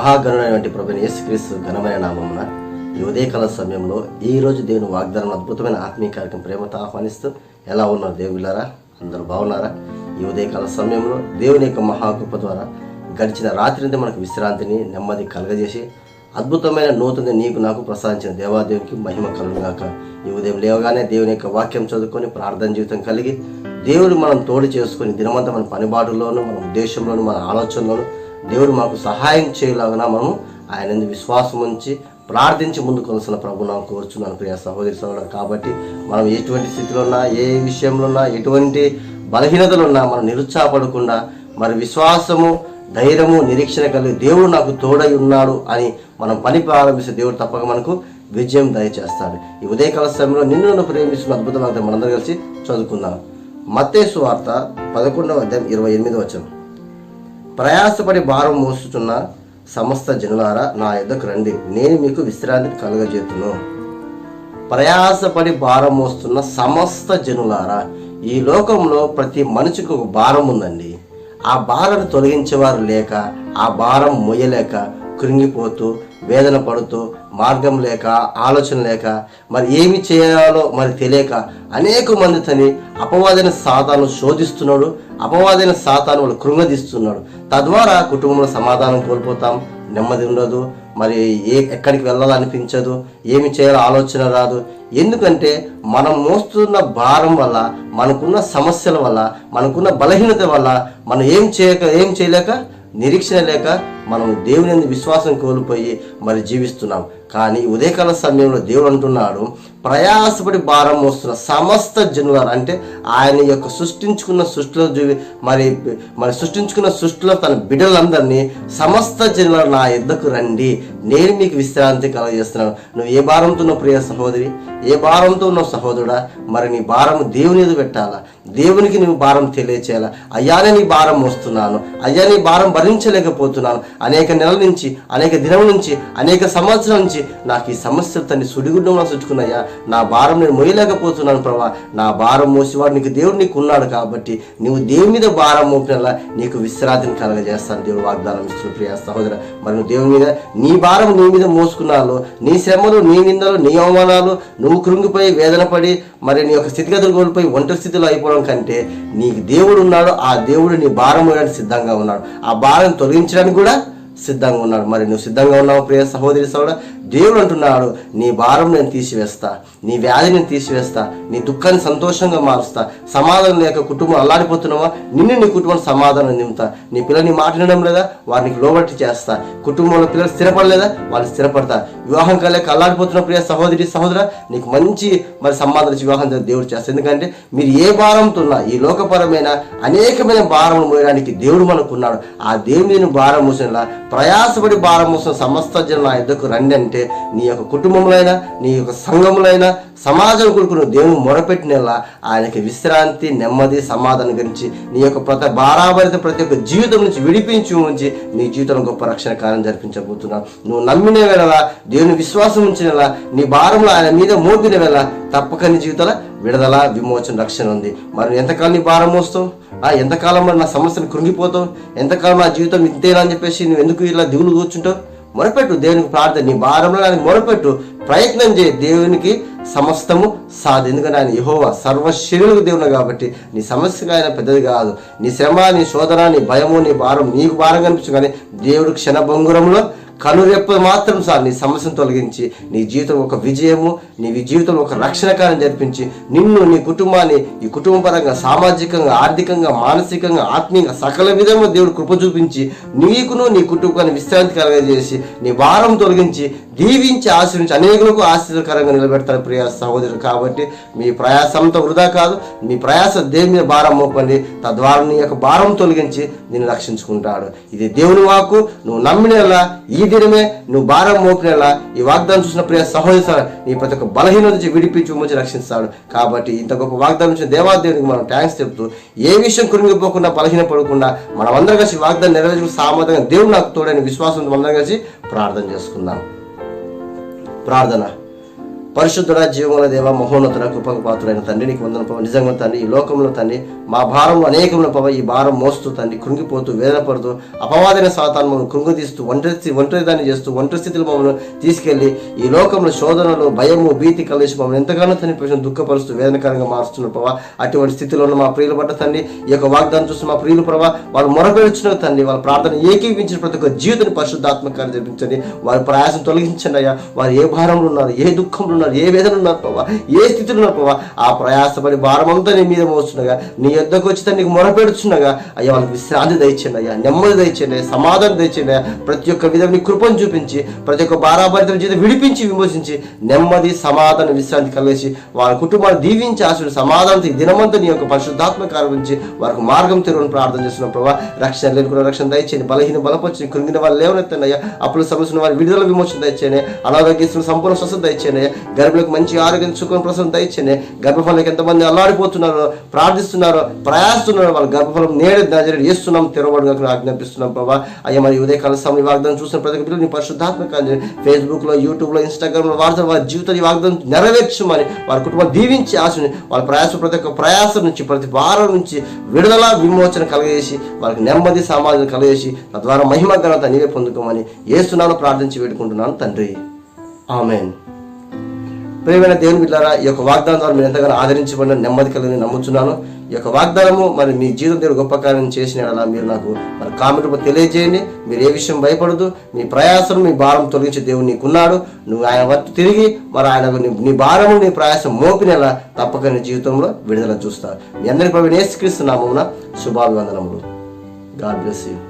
మహాగణుడైనటువంటి ప్రభు యేసుక్రీస్తు ఘనమైన నామమున ఈ ఉదయకాల సమయంలో ఈ రోజు దేవుని వాగ్దానం అద్భుతమైన ఆత్మీయ కార్యక్రమం ప్రేమతో ఆహ్వానిస్తూ ఎలా ఉన్నారు దేవులారా అందరూ బాగున్నారా? ఈ ఉదయకాల సమయంలో దేవుని యొక్క మహాకృప ద్వారా గడిచిన రాత్రి మనకు విశ్రాంతిని నెమ్మది కలగజేసి అద్భుతమైన నూతన నీకు నాకు ప్రసాదించిన దేవాదేవునికి మహిమ కలుగుగాక ఈ ఉదయం లేవగానే దేవుని యొక్క వాక్యం చదువుకొని ప్రార్థన జీవితం కలిగి దేవుడు మనం తోడు చేసుకుని దినమంతా మన పనిబాటులోను మన ఉద్దేశంలోను మన ఆలోచనలోను దేవుడు మాకు సహాయం చేయలాగిన మనం ఆయన విశ్వాసం ఉంచి ప్రార్థించి ముందుకు కొనసిన ప్రభు నాకు కోరుచున్నాను ప్రియ సహోదరి సహోదరు కాబట్టి మనం ఎటువంటి స్థితిలో ఉన్నా ఏ విషయంలో ఉన్నా ఎటువంటి బలహీనతలు ఉన్నా మనం నిరుత్సాహపడకుండా మరి విశ్వాసము ధైర్యము నిరీక్షణ కలిగి దేవుడు నాకు తోడై ఉన్నాడు అని మనం పని ప్రారంభిస్తే దేవుడు తప్పక మనకు విజయం దయచేస్తాడు. ఈ ఉదయకాల సమయంలో నిన్ను ప్రేమిస్తున్న అద్భుతమైన మనందరం కలిసి చదువుకుందాం. మత్తేసు వార్త పదకొండవ అధ్యాయం ఇరవై ఎనిమిది వచ్చాం ప్రయాసపడి భారం మోస్తున్న సమస్త జనులారా నా యుద్ధకు రండి. నేను మీకు విశ్రాంతిని కలుగజేతును. ప్రయాసపడి భారం మోస్తున్న సమస్త జనులారా ఈ లోకంలో ప్రతి మనిషికి ఒక భారం ఉందండి. ఆ భారాన్ని తొలగించేవారు లేక ఆ భారం మొయ్యలేక కృంగిపోతూ వేదన పడుతూ మార్గం లేక ఆలోచన లేక మరి ఏమి చేయాలో మరి తెలియక అనేక మంది తని అపవాదైన సాతాను శోధిస్తున్నాడు అపవాదైన సాతాను వాళ్ళు కృంగదీస్తున్నాడు. తద్వారా కుటుంబంలో సమాధానం కోల్పోతాం. నెమ్మది ఉండదు. మరి ఏ ఎక్కడికి వెళ్ళాలనిపించదు ఏమి చేయాలో ఆలోచన రాదు. ఎందుకంటే మనం మోస్తున్న భారం వల్ల మనకున్న సమస్యల వల్ల మనకున్న బలహీనత వల్ల మనం ఏం చేయక ఏం చేయలేక నిరీక్షణ లేక మనం దేవుని విశ్వాసం కోల్పోయి మరి జీవిస్తున్నాం. కానీ ఉదయకాల సమయంలో దేవుడు అంటున్నాడు ప్రయాసపడి భారం మోస్తున్న సమస్త జనుల అంటే ఆయన యొక్క సృష్టించుకున్న సృష్టిలో మరి మరి సృష్టించుకున్న సృష్టిలో తన బిడ్డలందరినీ సమస్త జనుల నా యుద్ధకు రండి. నేను మీకు విశ్రాంతి కలగజేస్తున్నాను. నువ్వు ఏ భారంతో ఉన్నావు ప్రియ సహోదరి? ఏ భారంతో ఉన్నావు సహోదరుడా? మరి నీ భారం దేవుని ఎదురు పెట్టాలా? దేవునికి నువ్వు భారం తెలియచేయాలా? అయ్యానే నీ భారం మోస్తున్నాను. అయ్యా నీ భారం భరించలేకపోతున్నాను. అనేక నెలల నుంచి అనేక దినం నుంచి అనేక సంవత్సరాల నుంచి నాకు ఈ సమస్యలు తన్ని సుడిగుడ్డంలో చుట్టుకున్నాయా నా భారం నేను మోయలేకపోతున్నాను ప్రభా. నా భారం మోసేవాడు నీకు దేవుడు నీకు ఉన్నాడు కాబట్టి నువ్వు దేవుని మీద భారం మోపినలా నీకు విశ్రాంతిని కలగజేస్తాను దేవుడు వాగ్దానం ఇస్తున్న ప్రియ సహోదర. మరి దేవుని మీద నీ భారం నీ మీద మోసుకున్నాను నీ శ్రమలు నీ నిందలు నీ అవమానాలు నువ్వు కృంగిపోయి వేదన పడి మరి నీ యొక్క స్థితిగతులు కోల్పోయి ఒంటరి స్థితిలో అయిపోవడం కంటే నీకు దేవుడు ఉన్నాడు ఆ దేవుడు నీ భారం మోయడానికి సిద్ధంగా ఉన్నాడు. ఆ భారం తొలగించడానికి కూడా సిద్ధంగా ఉన్నాడు మరి నువ్వు సిద్ధంగా ఉన్నావు ప్రియ సహోదరి సోదరు దేవుడు అంటున్నాడు నీ భారం నేను తీసివేస్తా నీ వ్యాధి నేను తీసివేస్తా నీ దుఃఖాన్ని సంతోషంగా మారుస్తా సమాధానం లేక కుటుంబం అల్లాడిపోతున్నావా? నిన్ను నీ కుటుంబం సమాధానం నింపుతా. నీ పిల్లని మాట్లాడడం లేదా? వారికి లోబట్టి చేస్తా. కుటుంబంలో పిల్లలు స్థిరపడలేదా? వాళ్ళు స్థిరపడతా. వివాహం కాలేక అల్లాడిపోతున్న ప్రియ సహోదరి సహోదర నీకు మంచి మరి సంబంధాలు వివాహం దేవుడు చేస్తా. ఎందుకంటే మీరు ఏ భారంతో ఉన్నా ఈ లోకపరమైన అనేకమైన భారం మోయడానికి దేవుడు మనకున్నాడు. ఆ దేవుని భారం మోసినలా ప్రయాసపడి భారం మోసిన సమస్త జనం నా యుద్ధకు రండి అంటే నీ యొక్క కుటుంబంలో అయినా నీ యొక్క సంఘములైనా సమాజం కొడుకు నువ్వు దేవుని మొరపెట్టినలా ఆయనకి విశ్రాంతి నెమ్మది సమాధానం గురించి నీ యొక్క ప్రతి భారాభరిత ప్రతి ఒక్క జీవితం నుంచి విడిపించి ఉంచి నీ జీవితంలో గొప్ప రక్షణ కార్యం జరిపించబోతున్నావు నువ్వు నమ్మిన వేళ దేవుని విశ్వాసం ఉంచిన నీ భారంలో ఆయన మీద మోపిన వేళ తప్పకని జీవితంలో విడుదల విమోచన రక్షణ ఉంది. మరి ఎంతకాలం నీ భారం మోస్తావు? ఆ ఎంతకాలం మరి నా సమస్యను కృంగిపోతావు? ఎంతకాలం నా జీవితం ఇంతేనా అని చెప్పేసి నువ్వు ఎందుకు ఇలా దిగులు కూర్చుంటావు? మొరపెట్టు దేవునికి ప్రార్థన. నీ భారంలో ఆయన మొరపెట్టు. ప్రయత్నం చేయి. దేవునికి సమస్తము సాధి ఎందుకంటే ఆయన యహోవ సర్వశరీరులకు దేవుడు కాబట్టి నీ సమస్యగా ఆయన పెద్దది కాదు. నీ శ్రమ నీ శోధన నీ భయము నీ భారం నీకు భారం కనిపించు కానీ దేవుడు క్షణభంగురంలో కనురెప్ప మాత్రం సార్ నీ సమస్యను తొలగించి నీ జీవితం ఒక విజయము నీ జీవితంలో ఒక రక్షణ కార్యం జరిపించి నిన్ను నీ కుటుంబాన్ని ఈ కుటుంబపరంగా సామాజికంగా ఆర్థికంగా మానసికంగా ఆత్మీయంగా సకల విధంగా దేవుడు కృప చూపించి నీకును నీ కుటుంబాన్ని విశ్రాంతి కలగజేసి నీ భారం తొలగించి దీవించి ఆశ్రయించి అనేకులకు ఆశ్చర్యకరంగా నిలబెడతారు ప్రియ సహోదరులు. కాబట్టి మీ ప్రయాసంతో వృధా కాదు మీ ప్రయాస దేవుని మీద భారం మోపండి. తద్వారా నీ యొక్క భారం తొలగించి నిన్ను రక్షించుకుంటాడు. ఇది దేవుని వాకు నువ్వు నమ్మినలా ఈ దినమే నువ్వు భారం మోపినలా ఈ వాగ్దానం చూసిన ప్రియ సహోదరు నీ ప్రతి ఒక్క బలహీన నుంచి విడిపించి మంచి రక్షిస్తాడు. కాబట్టి ఇంత గొప్ప వాగ్దానం నుంచి దేవాదేవునికి మనం థ్యాంక్స్ చెప్తూ ఏ విషయం కృంగిపోకుండా బలహీన పడకుండా మనం అందరం కలిసి వాగ్దానం నెరవేర్చుకుని సామర్థ్యంగా దేవుడు నాకు తోడని విశ్వాసంతో అందరం కలిసి ప్రార్థన చేసుకుందాం. ప్రార్థన పరిశుద్ధుడ జీవముల దేవ మహోన్నతుడ కృపకు పాత్రుడైన తండ్రి నీకు వందన పవ నిజంగా తండ్రి ఈ లోకంలో తండ్రి మా భారంలో అనేకముల పవ ఈ భారం మోస్తూ తండ్రి కృంగిపోతూ వేదన పడుతూ అపవాదైన సాతాన్ని మమ్మల్ని కృంగదీస్తూ ఒంటరి ఒంటరిదాన్ని చేస్తూ ఒంటరి స్థితిలో మమ్మల్ని తీసుకెళ్ళి ఈ లోకంలో శోధనలు భయము భీతి కలిసి మమ్మల్ని ఎంతగానో తండ్రి ప్రశ్న దుఃఖపరుస్తూ వేదనకరంగా మారుస్తున్న ప్రభావ అటువంటి స్థితిలో ఉన్న మా ప్రియులు పడ్డ తండ్రి ఈ యొక్క వాగ్దానం చూసిన మా ప్రియులు ప్రభావ వాళ్ళు మొరపెడుచున్న తండ్రి వాళ్ళ ప్రార్థన ఏకీవించిన ప్రతి ఒక్క జీవితాన్ని పరిశుద్ధాత్మకాన్ని జరిపించండి. వారి ప్రయాసం తొలగించండి అయ్యా. వారు ఏ భారంలో ఉన్నారు ఏ దుఃఖంలో ఉన్నారు ఏ వేదన ఉన్నారు ప్రభావ ఏ స్థితిలో ఉన్నారు ప్రభావ ఆ ప్రయాసపడి భారమంతా నీ మీద మోస్తుండగా నీ యొద్దకు వచ్చి తను నీకు మొరపెడుచుండగా అయ్యా వాళ్ళకి విశ్రాంతి దయచండి అయ్యా నెమ్మది దయచండి సమాధానం దయచండి ప్రతి ఒక్క విధం నీ కృపను చూపించి ప్రతి ఒక్క భారాభరితం చేత విడిపించి విమోచించి నెమ్మది సమాధానం విశ్రాంతి కలిసి వారి కుటుంబాన్ని దీవించి ఆశలు సమాధానం దినమంతా నీ యొక్క పరిశుద్ధాత్మ కారణించి వారికి మార్గం తెరువుని ప్రార్థన చేస్తున్నాం ప్రభావ రక్షణ లేని కూడా రక్షణ దయచేయండి బలహీన బలపరిచి కృంగిన వాళ్ళు లేవనెత్తండి అయ్యా అప్పుల సమస్యను వారి విడుదల విమోచన దయచేయండి. అనారోగ్యం సంపూర్ణ స్వస్థత దయచేయండి. గర్భులకు మంచి ఆరోగ్యం సుఖం ప్రసవం దయచేయండి గర్భఫలం ఎంతమంది అల్లాడిపోతున్నారో ప్రార్థిస్తున్నారో ప్రయాస్తున్నారో వాళ్ళ గర్భఫలం నేడు నజరేడు చేస్తున్నాం తెరవడుగా ఆజ్ఞాపిస్తున్నాం ప్రభా. అయ్యా మరి ఉదయకాల సమయం వాగ్దానం చూసిన ప్రతి ఒక్క నీ పరిశుద్ధాత్మ ఫేస్బుక్లో యూట్యూబ్లో ఇన్స్టాగ్రామ్లో లో వారి జీవితం ఈ వాగ్దానం నెరవేర్చమని వారి కుటుంబం దీవించి ఆశని వాళ్ళ ప్రయాసం ప్రతి ఒక్క ప్రయాసం నుంచి ప్రతి భారం నుంచి విడుదల విమోచన కలగజేసి వాళ్ళకి నెమ్మది సమాజం కలగజేసి తద్వారా మహిమ ఘనత నీవే పొందుకోమని ఏస్తున్నాను ప్రార్థించి వేడుకుంటున్నాను తండ్రి. ఆమెన్. ప్రియమైన దేవుని బిడ్డారా ఈ యొక్క వాగ్దానం ద్వారా మీరు ఎంతగానో ఆదరించబడిన నెమ్మది కలిగి నమ్ముతున్నాను. ఈ యొక్క వాగ్దానము మరి మీ జీవితం దగ్గర గొప్ప కార్యం చేసిన అలా మీరు నాకు మరి కామెంట్ తెలియజేయండి. మీరు ఏ విషయం భయపడదు మీ ప్రయాసం మీ భారం తొలగించే దేవుడు నీకున్నాడు. నువ్వు ఆయన వద్ద తిరిగి మరి ఆయన నీ- భారము నీ ప్రయాసం మోపినలా తప్పక నీ జీవితంలో విడుదల చూస్తారు మీ అందరి ప్రభు నేసుక్రీస్తున్నామున శుభాభివందనములు. God bless you.